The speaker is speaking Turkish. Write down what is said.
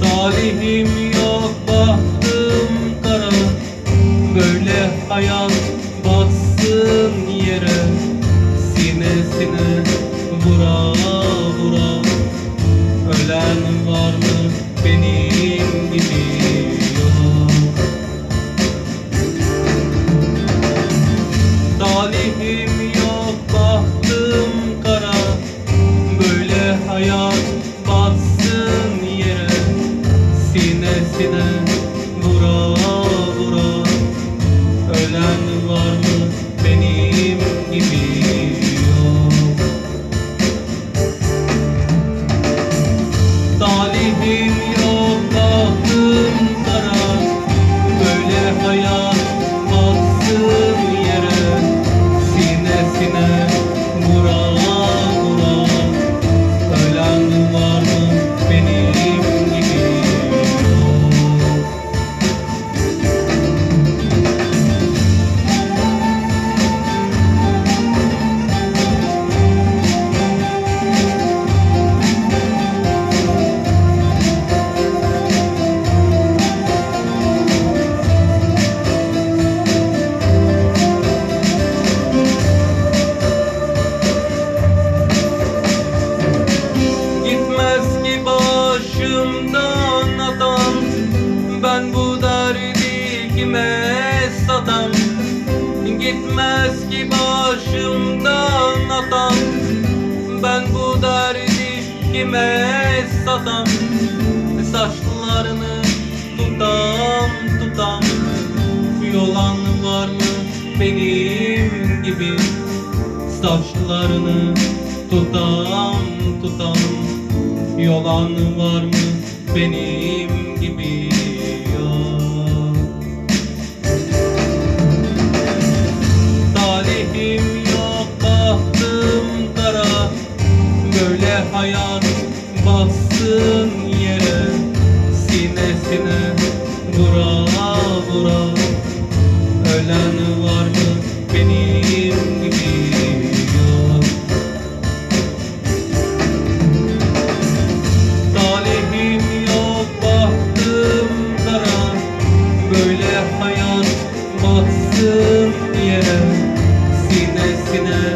Talihim yok bahtım kara. Böyle hayat batsın yere. Sinesine vura vura. Ölen var mı benim gibi? Yok. Talihim Sinesine vura başımdan adam Ben bu derdi kime satam? Gitmez ki başımdan adam Ben bu derdi kime satam? Saçlarını tutam tutam Yolan var mı benim gibi? Saçlarını tutam tutam Yolan var mı? Benim gibi yok. Talihim yok bahtım kara. Böyle hayat batsın yere. Sinesine vura vura batsın yere Sinesine vura